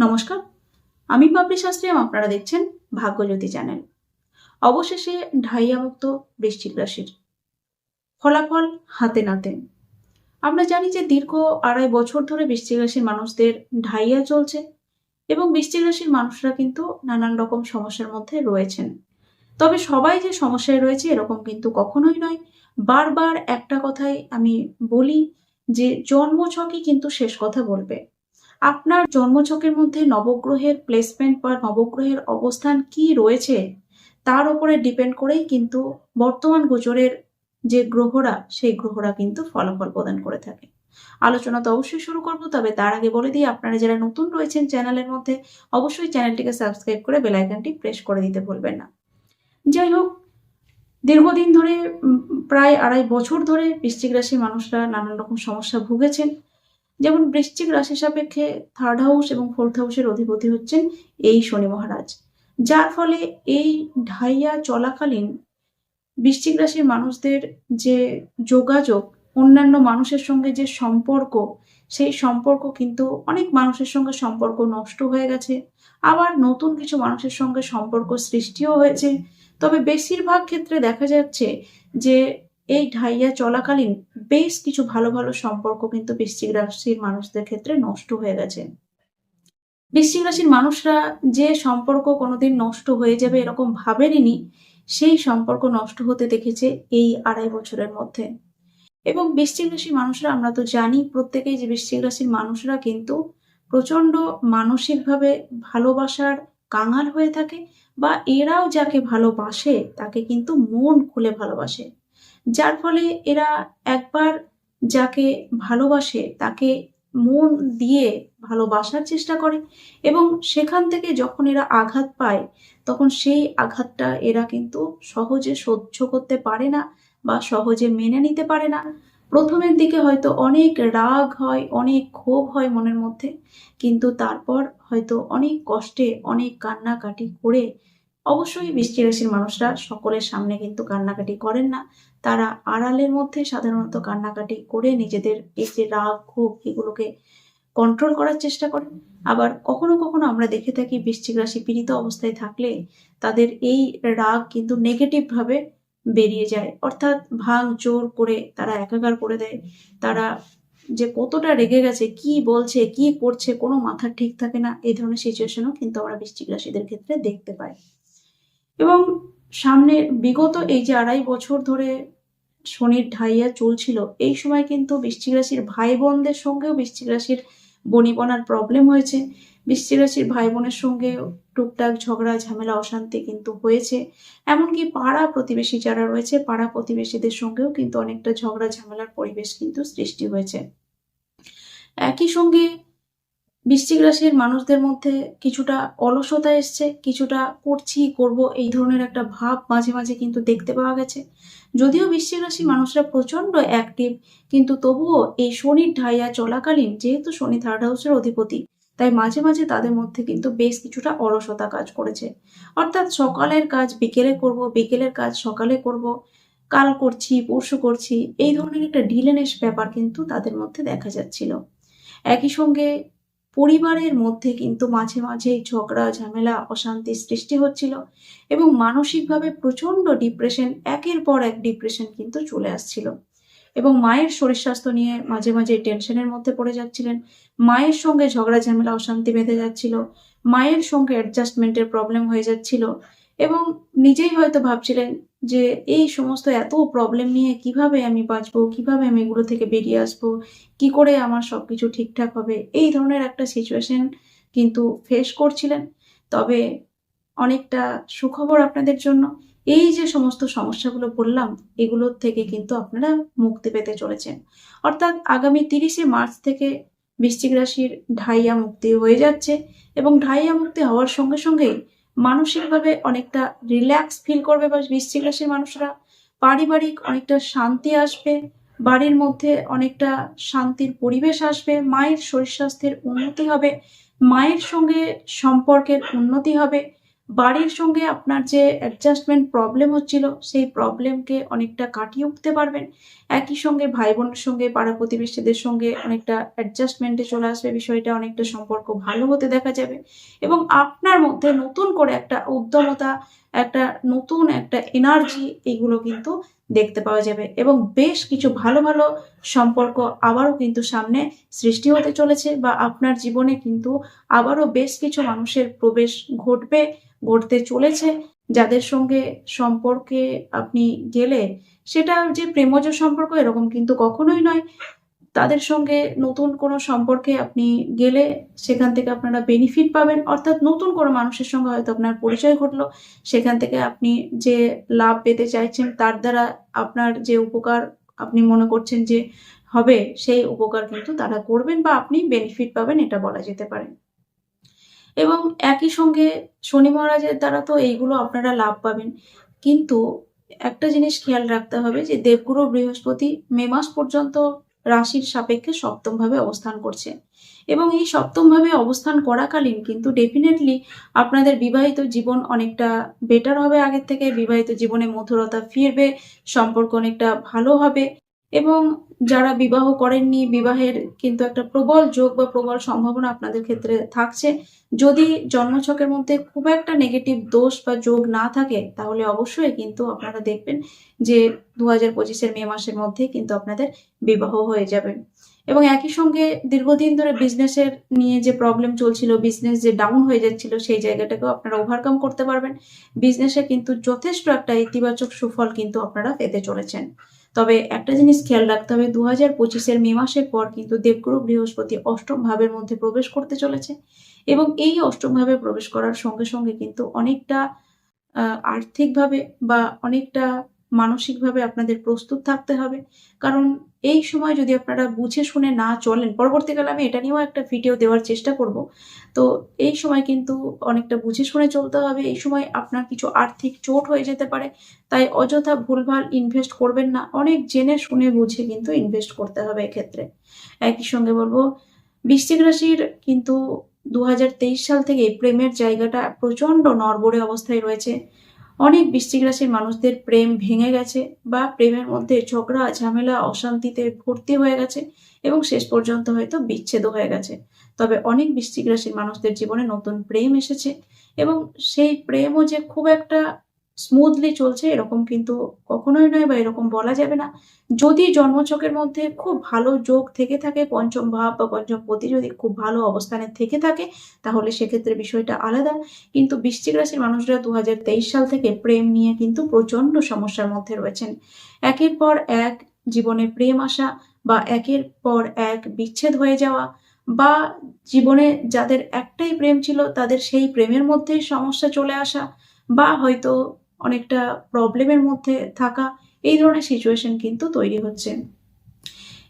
নমস্কার। আমি পাপড়ি শাস্ত্রী আপনারা দেখছেন ভাগ্যজ্যোতি চ্যানেল। অবশেষে ঢাইয়া মুক্ত বৃশ্চিক রাশির ফলাফল হাতে নাতে। আমরা জানি যে দীর্ঘ আড়াই বছর ধরে বৃশ্চিক রাশির মানুষদের ঢাইয়া চলছে, এবং বৃশ্চিক রাশির মানুষরা কিন্তু নানান রকম সমস্যার মধ্যে রয়েছেন। তবে সবাই যে সমস্যায় রয়েছে এরকম কিন্তু কখনোই নয়। বারবার একটা কথাই আমি বলি যে জন্মছকই কিন্তু শেষ কথা বলবে। আপনার জন্মছকের মধ্যে নবগ্রহের প্লেসমেন্ট বা নবগ্রহের অবস্থান কি রয়েছে, তার উপরে ডিপেন্ড করেই কিন্তু বর্তমান গোচরের যে গ্রহরা, সেই গ্রহরা কিন্তু ফলাফল প্রদান করে থাকে। আলোচনা তো অবশ্যই শুরু করব, তবে তার আগে বলে দিই, আপনারা যারা নতুন রয়েছেন চ্যানেলের মধ্যে, অবশ্যই চ্যানেলটিকে সাবস্ক্রাইব করে বেল আইকনটি প্রেস করে দিতে ভুলবেন না। যাই হোক, দীর্ঘদিন ধরে প্রায় আড়াই বছর ধরে বৃশ্চিক রাশির মানুষরা নানান রকম সমস্যা ভুগেছেন। যেমন বৃশ্চিক রাশি সাপেক্ষে থার্ড হাউস এবং ফোর্থ হাউসের অধিপতি হচ্ছেন এই শনি মহারাজ। যার ফলে এই ঢাইয়া চলাকালীন বৃশ্চিক রাশির মানুষদের যে যোগাযোগ, অন্যান্য মানুষের সঙ্গে যে সম্পর্ক, সেই সম্পর্ক কিন্তু অনেক মানুষের সঙ্গে সম্পর্ক নষ্ট হয়ে গেছে। আবার নতুন কিছু মানুষের সঙ্গে সম্পর্ক সৃষ্টিও হয়েছে। তবে বেশিরভাগ ক্ষেত্রে দেখা যাচ্ছে যে এই ঢাইয়া চলাকালীন বেশ কিছু ভালো ভালো সম্পর্ক কিন্তু বৃশ্চিক রাশির মানুষদের ক্ষেত্রে নষ্ট হয়ে গেছে। বৃশ্চিক রাশির মানুষরা যে সম্পর্ক কোনোদিন নষ্ট হয়ে যাবে এরকম ভাবেনি সেই সম্পর্ক নষ্ট হতে দেখেছে এই আড়াই বছরের মধ্যে। এবং বৃশ্চিক রাশির মানুষরা আমরা তো জানি, প্রত্যেকেই যে বৃশ্চিক রাশির মানুষরা কিন্তু প্রচণ্ড মানসিকভাবে ভালোবাসার কাঙাল হয়ে থাকে বা এরাও যাকে ভালোবাসে তাকে কিন্তু মন খুলে ভালোবাসে। যার ফলে এরা একবার যাকে ভালোবাসে, তাকে মন দিয়ে ভালোবাসার চেষ্টা করে এবং সেখান থেকে যখন এরা আঘাত পায়, তখন সেই আঘাতটা এরা কিন্তু সহজে সহ্য করতে পারে না বা সহজে মেনে নিতে পারে না। প্রথমের দিকে হয়তো অনেক রাগ হয়, অনেক ক্ষোভ হয় মনের মধ্যে, কিন্তু তারপর হয়তো অনেক কষ্টে, অনেক কান্নাকাটি করে অবশ্যই বৃষ্টি রাশির মানুষরা সকলের সামনে কিন্তু কান্নাকাটি করেন না। তারা আড়ালের মধ্যে সাধারণত কান্নাকাটি করে নিজেদের এই যে রাগ, ক্ষোভ এগুলোকে কন্ট্রোল করার চেষ্টা করে। আবার কখনো কখনো আমরা দেখে থাকি বৃশ্চিক রাশি পীড়িত অবস্থায় থাকলে তাদের এই রাগ কিন্তু নেগেটিভ ভাবে বেরিয়ে যায়। অর্থাৎ ভাঙ জোর করে তারা একাকার করে দেয়। তারা যে কতটা রেগে গেছে, কি বলছে, কি করছে, কোনো মাথা ঠিক থাকে না, এই ধরনের সিচুয়েশনও কিন্তু আমরা বৃশ্চিক রাশিদের ক্ষেত্রে দেখতে পাই। এবং সামনে বিগত এই যে আড়াই বছর ধরে শনির ঢাইয়া চলছিল, এই সময় কিন্তু বৃশ্চিক রাশির ভাই বোনদের সঙ্গেও বৃশ্চিক রাশির বনিবনার প্রবলেম হয়েছে। বৃশ্চিক রাশির ভাই বোনের সঙ্গে টুকটাক ঝগড়া, ঝামেলা, অশান্তি কিন্তু হয়েছে। এমনকি পাড়া প্রতিবেশী যারা রয়েছে, পাড়া প্রতিবেশীদের সঙ্গেও কিন্তু অনেকটা ঝগড়া, ঝামেলার পরিবেশ কিন্তু সৃষ্টি হয়েছে। একই সঙ্গে বৃশ্চিক রাশির মানুষদের মধ্যে কিছুটা অলসতা এসছে, কিছুটা করছি, করব এই ধরনের একটা ভাব মাঝে মাঝে কিন্তু দেখতে পাওয়া গেছে। যদিও বৃশ্চিক রাশি মানুষরা প্রচণ্ড অ্যাক্টিভ কিন্তু তবুও এই শনির ঢাইয়া চলাকালীন, যেহেতু শনি থার্ড হাউসের অধিপতি, তাই মাঝে মাঝে তাদের মধ্যে কিন্তু বেশ কিছুটা অলসতা কাজ করেছে। অর্থাৎ সকালের কাজ বিকেলে করব, বিকেলের কাজ সকালে করব, কাল করছি, পরশু করছি, এই ধরনের একটা ডিলেনেস ব্যাপার কিন্তু তাদের মধ্যে দেখা যাচ্ছিল। একই সঙ্গে পরিবারের মধ্যে কিন্তু মাঝে মাঝে ঝগড়া, ঝামেলা অশান্তির সৃষ্টি হচ্ছিল এবং মানসিকভাবে প্রচণ্ড ডিপ্রেশন একের পর এক ডিপ্রেশন কিন্তু চলে আসছিল। এবং মায়ের শরীর স্বাস্থ্য নিয়ে মাঝে মাঝে টেনশনের মধ্যে পড়ে যাচ্ছিলেন। মায়ের সঙ্গে ঝগড়া, ঝামেলা, অশান্তি বেঁধে যাচ্ছিল। মায়ের সঙ্গে অ্যাডজাস্টমেন্টের প্রবলেম হয়ে যাচ্ছিল। এবং নিজেই হয়তো ভাবছিলেন যে এই সমস্ত এত প্রবলেম নিয়ে কীভাবে আমি বাঁচবো, কীভাবে আমি এগুলো থেকে বেরিয়ে আসব, কি করে আমার সবকিছু ঠিকঠাক হবে, এই ধরনের একটা সিচুয়েশন কিন্তু ফেস করছিলেন। তবে অনেকটা সুখবর আপনাদের জন্য, এই যে সমস্ত সমস্যাগুলো বললাম, এগুলোর থেকে কিন্তু আপনারা মুক্তি পেতে চলেছেন। অর্থাৎ আগামী তিরিশে মার্চ থেকে বৃশ্চিক রাশির ঢাইয়া মুক্তি হয়ে যাচ্ছে এবং ঢাইয়া মুক্তি হওয়ার সঙ্গে সঙ্গেই মানসিকভাবে অনেকটা রিল্যাক্স ফিল করবে বা বৃশ্চিক রাশির মানুষরা, পারিবারিক অনেকটা শান্তি আসবে, বাড়ির মধ্যে অনেকটা শান্তির পরিবেশ আসবে, মায়ের শরীর স্বাস্থ্যের উন্নতি হবে, মায়ের সঙ্গে সম্পর্কের উন্নতি হবে বাড়ির সঙ্গে আপনার যে অ্যাডজাস্টমেন্ট প্রবলেম হচ্ছিল, সেই প্রবলেমকে অনেকটা কাটিয়ে উঠতে পারবেন। একই সঙ্গে ভাই বোনের সঙ্গে, পাড়া প্রতিবেশীদের সঙ্গে অনেকটা অ্যাডজাস্টমেন্টে চলে আসবে, বিষয়টা অনেকটা সম্পর্ক ভালো হতে দেখা যাবে। এবং আপনার মধ্যে নতুন করে একটা উদ্যমতা, একটা নতুন একটা এনার্জি এগুলো কিন্তু দেখতে পাওয়া যাবে। এবং বেশ কিছু ভালো ভালো সম্পর্ক আবারও কিন্তু সামনে সৃষ্টি হতে চলেছে বা আপনার জীবনে কিন্তু আবারও বেশ কিছু মানুষের প্রবেশ ঘটবে। ঘটতে চলেছে, যাদের সঙ্গে সম্পর্কে আপনি গেলে সেটা যে প্রেমজ সম্পর্ক এরকম কিন্তু কখনোই নয়। তাদের সঙ্গে নতুন কোনো সম্পর্কে আপনি গেলে সেখান থেকে আপনারা বেনিফিট পাবেন। অর্থাৎ নতুন কোনো মানুষের সঙ্গে হয়তো আপনার পরিচয় ঘটলো, সেখান থেকে আপনি যে লাভ পেতে চাইছেন তার দ্বারা আপনার যে উপকার আপনি মনে করছেন যে হবে, সেই উপকার কিন্তু তারা করবেন বা আপনি বেনিফিট পাবেন, এটা বলা যেতে পারে। এবং একই সঙ্গে শনি মহারাজের দ্বারা তো এইগুলো আপনারা লাভ পাবেন। কিন্তু একটা জিনিস খেয়াল রাখতে হবে যে দেবগুরু বৃহস্পতি মে মাস পর্যন্ত রাশির সাপেক্ষে সপ্তমভাবে অবস্থান করছে এবং এই সপ্তমভাবে অবস্থান করাকালীন কিন্তু ডেফিনেটলি আপনাদের বিবাহিত জীবন অনেকটা বেটার হবে আগের থেকে, বিবাহিত জীবনে মধুরতা ফিরবে, সম্পর্ক অনেকটা ভালো হবে। এবং যারা বিবাহ করেননি, বিবাহের কিন্তু একটা প্রবল যোগ বা প্রবল সম্ভাবনা আপনাদের ক্ষেত্রে থাকছে। যদি জন্মছকের মধ্যে খুব একটা নেগেটিভ দোষ বা যোগ না থাকে, তাহলে অবশ্যই কিন্তু আপনারা দেখবেন যে দু হাজার পঁচিশের মে মাসের মধ্যে কিন্তু আপনাদের বিবাহ হয়ে যাবে। এবং একই সঙ্গে দীর্ঘদিন ধরে বিজনেসের নিয়ে যে প্রবলেম চলছিল বিজনেস যে ডাউন হয়ে যাচ্ছিল, সেই জায়গাটাকেও আপনারা ওভারকাম করতে পারবেন। বিজনেসে কিন্তু যথেষ্ট একটা ইতিবাচক সুফল কিন্তু আপনারা পেতে চলেছেন। তবে একটা জিনিস খেয়াল রাখতে হবে দু হাজার পঁচিশের মে মাসের পর কিন্তু দেবগুরু বৃহস্পতি অষ্টম ভাবের মধ্যে প্রবেশ করতে চলেছে এবং এই অষ্টম ভাবে প্রবেশ করার সঙ্গে সঙ্গে কিন্তু অনেকটা আর্থিকভাবে বা অনেকটা মানসিকভাবে আপনাদের প্রস্তুত থাকতে হবে। কারণ এই সময় যদি আপনারা বুঝে শুনে না চলেন, পরবর্তীকালে আমি এটা নিয়েও একটা ভিডিও দেওয়ার চেষ্টা করব। তো এই সময় কিন্তু অনেকটা বুঝে শুনে চলতে হবে। এই সময় আপনার কিছু আর্থিক চোট হয়ে যেতে পারে, তাই অযথা ভুলভাল ইনভেস্ট করবেন না। অনেক জেনে শুনে বুঝে কিন্তু ইনভেস্ট করতে হবে এক্ষেত্রে। একই সঙ্গে বলব, বৃশ্চিক রাশির কিন্তু দু হাজার তেইশ সাল থেকে প্রেমের জায়গাটা প্রচণ্ড নরবরে অবস্থায় রয়েছে। অনেক বৃশ্চিক রাশির মানুষদের প্রেম ভেঙে গেছে বা প্রেমের মধ্যে ঝগড়া, ঝামেলা, অশান্তিতে ভর্তি হয়ে গেছে এবং শেষ পর্যন্ত হয়তো বিচ্ছেদ হয়ে গেছে। তবে অনেক বৃশ্চিক রাশির মানুষদের জীবনে নতুন প্রেম এসেছে এবং সেই প্রেমও যে খুব একটা স্মুথলি চলছে, এরকম কিন্তু কখনোই নয় বা এরকম বলা যাবে না। যদি জন্মছকের মধ্যে খুব ভালো যোগ থেকে থাকে, পঞ্চম ভাব বা পঞ্চম পতি যদি খুব ভালো অবস্থানে থেকে থাকে, তাহলে সেক্ষেত্রে বিষয়টা আলাদা। কিন্তু বৃশ্চিক রাশির মানুষরা দু হাজার তেইশ সাল থেকে প্রেম নিয়ে কিন্তু প্রচণ্ড সমস্যার মধ্যে রয়েছেন। একের পর এক জীবনে প্রেম আসা বা একের পর এক বিচ্ছেদ হয়ে যাওয়া বা জীবনে যাদের একটাই প্রেম ছিল, তাদের সেই প্রেমের মধ্যেই সমস্যা চলে আসা বা হয়তো অনেকটা প্রবলেমের মধ্যে থাকা এই ধরনের সিচুয়েশন কিন্তু তৈরি হচ্ছে।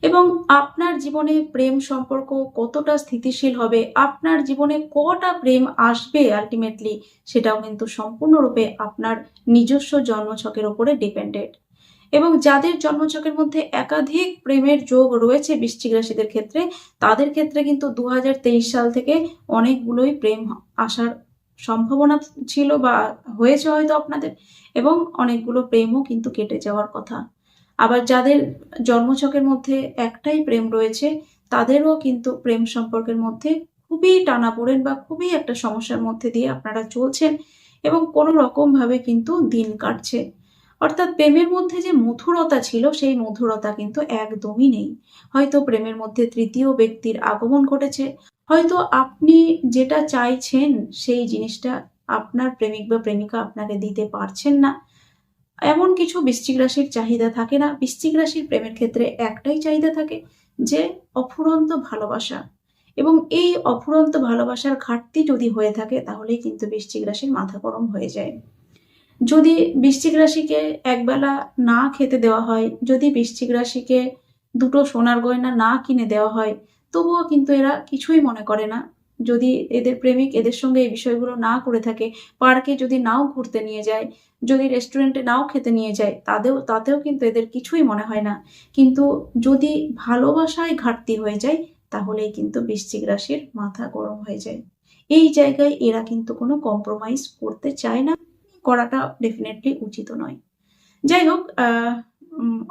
এবং আপনার জীবনে প্রেম সম্পর্ক কতটা স্থিতিশীল হবে, আপনার জীবনে কটা প্রেম আসবে আলটিমেটলি সেটাও কিন্তু সম্পূর্ণরূপে আপনার নিজস্ব জন্মছকের ওপরে ডিপেন্ডেড এবং যাদের জন্মছকের মধ্যে একাধিক প্রেমের যোগ রয়েছে বৃশ্চিক রাশিদের ক্ষেত্রে, তাদের ক্ষেত্রে কিন্তু দু হাজার তেইশ সাল থেকে অনেকগুলোই প্রেম আসার সম্ভাবনা ছিল বা হয়েছে হয়তো আপনাদের, এবং অনেকগুলো প্রেমও কিন্তু কেটে যাওয়ার কথা। আবার যাদের জন্মছকের মধ্যে একটাই প্রেম রয়েছে, তাদেরও কিন্তু প্রেম সম্পর্কের মধ্যে খুবই টানা পড়েন বা খুবই একটা সমস্যার মধ্যে দিয়ে আপনারা চলছেন এবং কোনো রকমভাবে কিন্তু দিন কাটছে। অর্থাৎ প্রেমের মধ্যে যে মধুরতা ছিল, সেই মধুরতা কিন্তু একদমই নেই। হয়তো প্রেমের মধ্যে তৃতীয় ব্যক্তির আগমন ঘটেছে হয়তো আপনি যেটা চাইছেন সেই জিনিসটা আপনার প্রেমিক বা প্রেমিকা আপনাকে দিতে পারছেন না। এমন কিছু বৃশ্চিক রাশির চাহিদা থাকে না। বৃশ্চিক রাশির প্রেমের ক্ষেত্রে একটাই চাহিদা থাকে যে অফুরন্ত ভালোবাসা। এবং এই অফুরন্ত ভালোবাসার ঘাটতি যদি হয়ে থাকে তাহলেই কিন্তু বৃশ্চিক রাশির মাথা গরম হয়ে যায়। যদি বৃশ্চিক রাশিকে একবেলা না খেতে দেওয়া হয়, যদি বৃশ্চিক রাশিকে দুটো সোনার গয়না না কিনে দেওয়া হয় তবুও কিন্তু এরা কিছুই মনে করে না। যদি এদের প্রেমিক এদের সঙ্গে এই বিষয়গুলো না করে থাকে, পার্কে যদি নাও ঘুরতে নিয়ে যায়, যদি রেস্টুরেন্টে নাও খেতে নিয়ে যায়, তাদেও, তাতেও কিন্তু এদের কিছুই মনে হয় না। কিন্তু যদি ভালোবাসায় ঘাটতি হয়ে যায়, তাহলেই কিন্তু বৃশ্চিক রাশির মাথা গরম হয়ে যায়। এই জায়গায় এরা কিন্তু কোনো কম্প্রোমাইজ করতে চায় না। করাটা ডেফিনেটলি উচিত নয়। যাই হোক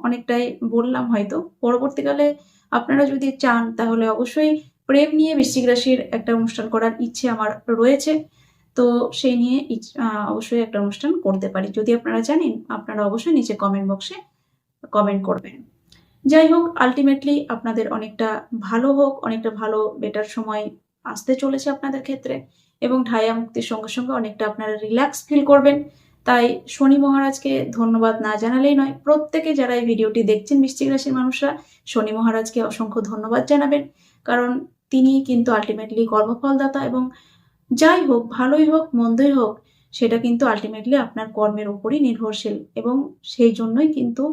অনেকটাই বললাম হয়তো। পরবর্তীকালে আপনারা যদি চান, তাহলে অবশ্যই প্রেম নিয়ে বৃশ্চিক রাশির একটা অনুষ্ঠান করার ইচ্ছে আমার রয়েছে। তো সেই নিয়ে অবশ্যই একটা অনুষ্ঠান করতে পারি। যদি আপনারা জানেন, আপনারা অবশ্যই নিচে কমেন্ট বক্সে কমেন্ট করবেন। যাই হোক আলটিমেটলি আপনাদের অনেকটা ভালো হোক, অনেকটা ভালো বেটার সময় আসতে চলেছে আপনাদের ক্ষেত্রে এবং ঢাইয়া মুক্তির সঙ্গে সঙ্গে অনেকটা আপনারা রিল্যাক্স ফিল করবেন। তাই শনি মহারাজকে ধন্যবাদ না জানালেই নয়, প্রত্যেকে যারা এই ভিডিওটি দেখছেন বৃশ্চিক রাশির মানুষরা, শনি মহারাজকে অসংখ্য ধন্যবাদ জানাবেন। কারণ তিনি কিন্তু আলটিমেটলি কর্মফলদাতা এবং যাই হোক, ভালোই হোক, মন্দই হোক, সেটা কিন্তু আলটিমেটলি আপনার কর্মের উপরই নির্ভরশীল এবং সেই জন্যই কিন্তু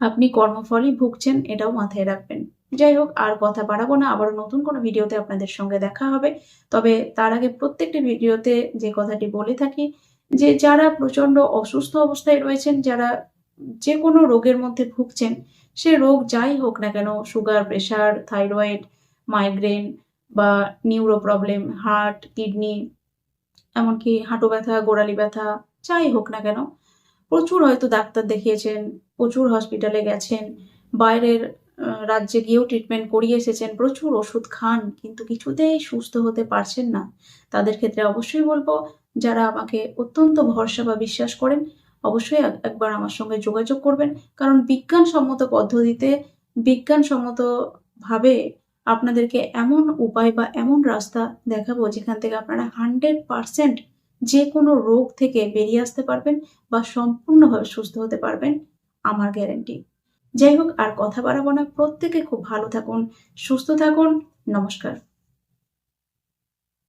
আপনি কর্মফলই ভুগছেন এটাও মাথায় রাখবেন। যাই হোক, আর কথা বাড়াবো না, আবারও নতুন কোনো ভিডিওতে আপনাদের সঙ্গে দেখা হবে। তবে তার আগে প্রত্যেকটি ভিডিওতে যে কথাটি বলে থাকি যে যারা প্রচণ্ড অসুস্থ অবস্থায় রয়েছেন, যারা যে কোনো রোগের মধ্যে ভুগছেন, সে রোগ যাই হোক না কেন, সুগার, প্রেশার, থাইরয়েড, মাইগ্রেন বা নিউরো প্রবলেম হার্ট, কিডনি, এমনকি হাঁটু ব্যথা, গোড়ালি ব্যথা, যাই হোক না কেন, প্রচুর হয়তো ডাক্তার দেখিয়েছেন, প্রচুর হসপিটালে গেছেন, বাইরের রাজ্যে গিয়েও ট্রিটমেন্ট করিয়ে এসেছেন, প্রচুর ওষুধ খান, কিন্তু কিছুতেই সুস্থ হতে পারছেন না। তাদের ক্ষেত্রে অবশ্যই বলব যারা আমাকে অত্যন্ত ভরসা বা বিশ্বাস করেন, অবশ্যই একবার আমার সঙ্গে যোগাযোগ করবেন। কারণ বিজ্ঞানসম্মত পদ্ধতিতে, বিজ্ঞানসম্মতভাবে আপনাদেরকে এমন উপায় বা এমন রাস্তা দেখাবো যেখান থেকে আপনারা হান্ড্রেড পারসেন্ট যে কোনো রোগ থেকে বেরিয়ে আসতে পারবেন বা সম্পূর্ণভাবে সুস্থ হতে পারবেন, আমার গ্যারেন্টি। যাই হোক, আর কথা বাড়াবো না। প্রত্যেকে খুব ভালো থাকুন, সুস্থ থাকুন। নমস্কার।